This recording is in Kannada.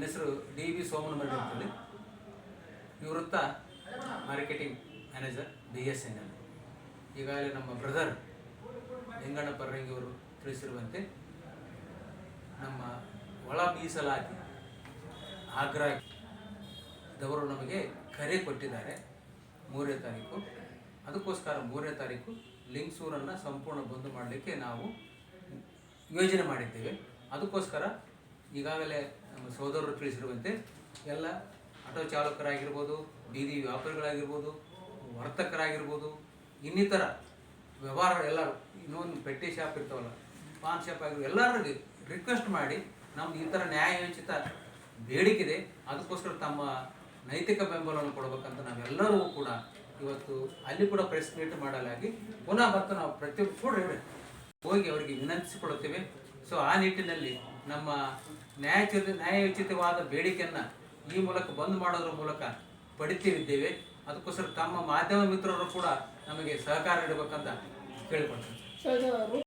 ನನ್ನ ಹೆಸರು ಡಿ ವಿ ಅಂತ ಅಂತೇಳಿ. ನಿವೃತ್ತ marketing manager B S N L. ಈಗಾಗಲೇ ನಮ್ಮ ಬ್ರದರ್ ಲಿಂಗಣ್ಣ ಪರ್ರಂಗಿ ಅವರು ತಿಳಿಸಿರುವಂತೆ ನಮ್ಮ ಒಳ ಮೀಸಲಾತಿ ಆಗ್ರಹದವರು ನಮಗೆ ಕರೆ ಕೊಟ್ಟಿದ್ದಾರೆ ಮೂರನೇ ತಾರೀಕು. ಅದಕ್ಕೋಸ್ಕರ ಮೂರನೇ ತಾರೀಕು ಲಿಂಗ್ಸೂರನ್ನು ಸಂಪೂರ್ಣ ಬಂದ್ ಮಾಡಲಿಕ್ಕೆ ನಾವು ಯೋಜನೆ ಮಾಡಿದ್ದೇವೆ. ಅದಕ್ಕೋಸ್ಕರ ಈಗಾಗಲೇ ನಮ್ಮ ಸಹೋದರರು ತಿಳಿಸಿರುವಂತೆ ಎಲ್ಲ ಆಟೋ ಚಾಲಕರಾಗಿರ್ಬೋದು, ಬೀದಿ ವ್ಯಾಪಾರಿಗಳಾಗಿರ್ಬೋದು, ವರ್ತಕರಾಗಿರ್ಬೋದು, ಇನ್ನಿತರ ವ್ಯವಹಾರ ಎಲ್ಲರೂ, ಇನ್ನೊಂದು ಪೆಟ್ಟಿ ಶಾಪ್ ಇರ್ತಾವಲ್ಲ, ಪಾನ್ ಶಾಪ್ ಆಗಿರೋ ಎಲ್ಲರಿಗೆ ರಿಕ್ವೆಸ್ಟ್ ಮಾಡಿ ನಮ್ದು ಈ ಥರ ನ್ಯಾಯಯೋಚಿತ ಬೇಡಿಕೆ ಅದಕ್ಕೋಸ್ಕರ ತಮ್ಮ ನೈತಿಕ ಬೆಂಬಲವನ್ನು ಕೊಡಬೇಕಂತ ನಾವೆಲ್ಲರೂ ಕೂಡ ಇವತ್ತು ಅಲ್ಲಿ ಕೂಡ ಪ್ರೆಸ್ ಮೀಟ್ ಮಾಡಲಾಗಿ ಪುನಃ ಮತ್ತು ನಾವು ಪ್ರತಿಯೊಬ್ಬರು ಕೂಡ ಹೋಗಿ ಅವರಿಗೆ ವಿನಂತಿಸಿಕೊಡುತ್ತೇವೆ ಸೊ ಆ ನಿಟ್ಟಿನಲ್ಲಿ ನಮ್ಮ ನ್ಯಾಯಚ ನ್ಯಾಯೋಚಿತವಾದ ಬೇಡಿಕೆಯನ್ನು ಈ ಮೂಲಕ ಬಂದ್ ಮಾಡೋದ್ರ ಮೂಲಕ ಪಡಿತೀವಿದ್ದೇವೆ. ಅದಕ್ಕೋಸ್ಕರ ತಮ್ಮ ಮಾಧ್ಯಮ ಮಿತ್ರರು ಕೂಡ ನಮಗೆ ಸಹಕಾರ ನೀಡಬೇಕಂತ ಕೇಳಿಕೊಳ್ತೇನೆ